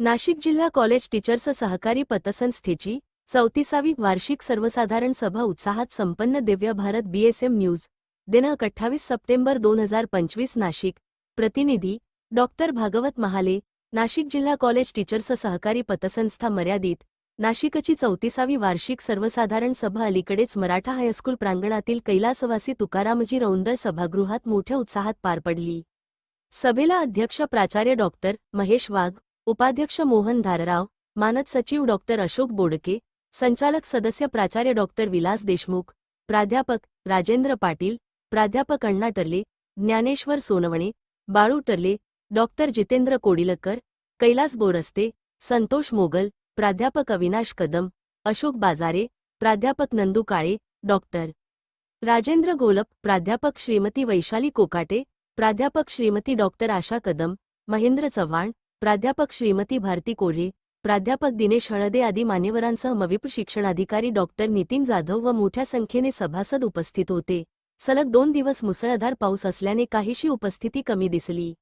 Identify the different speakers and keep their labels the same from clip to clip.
Speaker 1: नाशिक जिल्हा college teachers सहकारी पतसंस्थेची चौतीसावी वार्षिक सर्वसाधारण सभा उत्साहात संपन्न दिव्य भारत बीएसएम न्यूज दिनांक अठ्ठावीस सप्टेंबर दोन हजार पंचवीस नाशिक. प्रतिनिधी डॉक्टर भागवत महाले नाशिक जिल्हा कॉलेज टीचर्स सहकारी पतसंस्था मर्यादित. नाशिकची चौतीसावी वार्षिक सर्वसाधारण सभा अलीकडेच मराठा हायस्कूल प्रांगणातील कैलासवासी तुकारामजी रौंदळ सभागृहात मोठ्या उत्साहात पार पडली. सभेला अध्यक्ष प्राचार्य डॉक्टर महेश वाघ उपाध्यक्ष मोहन धारराव मानद सचिव डॉक्टर अशोक बोडके संचालक सदस्य प्राचार्य डॉक्टर विलास देशमुख प्राध्यापक राजेंद्र पाटील प्राध्यापक अण्णा टर्ले ज्ञानेश्वर सोनवणे बाळू टर्ले डॉक्टर जितेंद्र कोडिलकर कैलास बोरस्ते संतोष मोगल प्राध्यापक अविनाश कदम अशोक बाजारे प्राध्यापक नंदू काळे डॉक्टर राजेंद्र गोलप प्राध्यापक श्रीमती वैशाली कोकाटे प्राध्यापक श्रीमती डॉक्टर आशा कदम महेंद्र चव्हाण प्राध्यापक श्रीमती भारती कोल्हे प्राध्यापक दिनेश हळदे आदी मान्यवरांसह मविप शिक्षणाधिकारी डॉक्टर नितीन जाधव व मोठ्या संख्येने सभासद उपस्थित होते. सलग दोन दिवस मुसळधार पाऊस असल्याने काहीशी उपस्थिती कमी दिसली.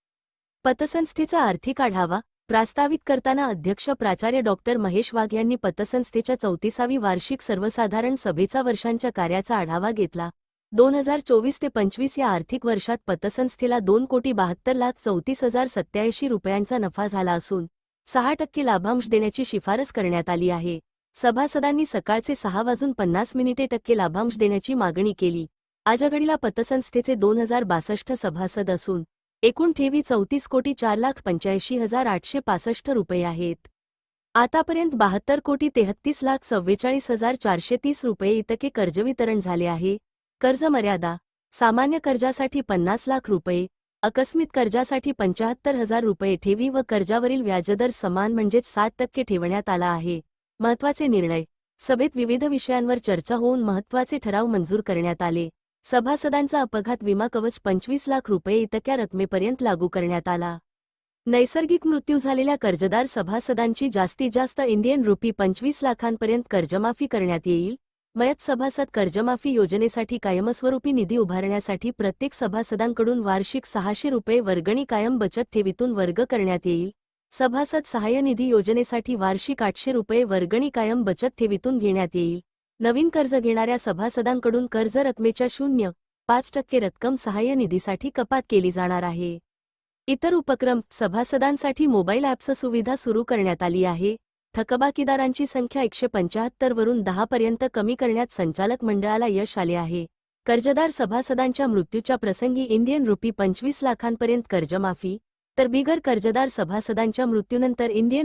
Speaker 1: पतसंस्थेचा आर्थिक आढावा प्रास्तावित करताना अध्यक्ष प्राचार्य डॉक्टर महेश वाघ यांनी पतसंस्थेच्या चौतीसावी वार्षिक सर्वसाधारण सभेचा वर्षांच्या कार्याचा आढावा घेतला. दोन हजार चोवीस ते पंचवीस या आर्थिक वर्षात पतसंस्थेला दोन कोटी बहात्तर लाख चौतीस हजार सत्याऐंशी रुपयांचा नफा झाला असून सहा टक्के लाभांश देण्याची शिफारस करण्यात आली आहे. सभासदांनी सकाळचे सहा वाजून पन्नास मिनिटे टक्के लाभांश देण्याची मागणी केली. आजघडीला पतसंस्थेचे दोन हजार बासष्ट सभासद असून एकूण ठेवी चौतीस कोटी चार लाख पंच्याऐंशी हजार आठशे पासष्ट रुपये आहेत. आतापर्यंत बहात्तर कोटी तेहत्तीस लाख चव्वेचाळीस हजार चारशे तीस रुपये इतके कर्जवितरण झाले आहे. कर्ज मर्यादा सामान्य कर्जासाठी पन्नास लाख रुपये अकस्मित कर्जासाठी पंचाहत्तर हजार रुपये ठेवी व कर्जावरील व्याजदर समान म्हणजेच सात टक्के ठेवण्यात आला आहे. महत्त्वाचे निर्णय. सभेत विविध विषयांवर चर्चा होऊन महत्त्वाचे ठराव मंजूर करण्यात आले. सभासदांचा अपघात विमा कवच पंचवीस लाख रुपये इतक्या रकमेपर्यंत लागू करण्यात आला. नैसर्गिक मृत्यू झालेल्या कर्जदार सभासदांची जास्तीत जास्त इंडियन रुपी पंचवीस लाखांपर्यंत कर्जमाफी करण्यात येईल. मयत सभासद कर्जमाफी योजनेसाठी कायमस्वरूपी निधी उभारण्यासाठी प्रत्येक सभासदांकडून वार्षिक सहाशे रुपये वर्गणी कायम बचत ठेवीतून वर्ग करण्यात येईल. सभासद सहाय्य निधी योजनेसाठी वार्षिक आठशे रुपये वर्गणी कायम बचत ठेवीतून घेण्यात येईल. नवीन कर्ज घेणाऱ्या सभासदांकडून कर्ज रकमेच्या शून्य पाच टक्के रक्कम सहाय्य निधीसाठी कपात केली जाणार आहे. इतर उपक्रम सभासदांसाठी मोबाईल ॲप्स सुविधा सुरू करण्यात आली आहे. थकबाकीदारांची संख्या एकशे पंचाहत्तर वरून दहा पर्यंत कमी करण्यात संचालक मंडळाला यश आले आहे. कर्जदार सभासदांच्या मृत्यूच्या प्रसंगी इंडियन रुपी पंचवीस लाखांपर्यंत कर्जमाफी तर बिगर कर्जदार सभासदांच्या मृत्यूनंतर इंडियन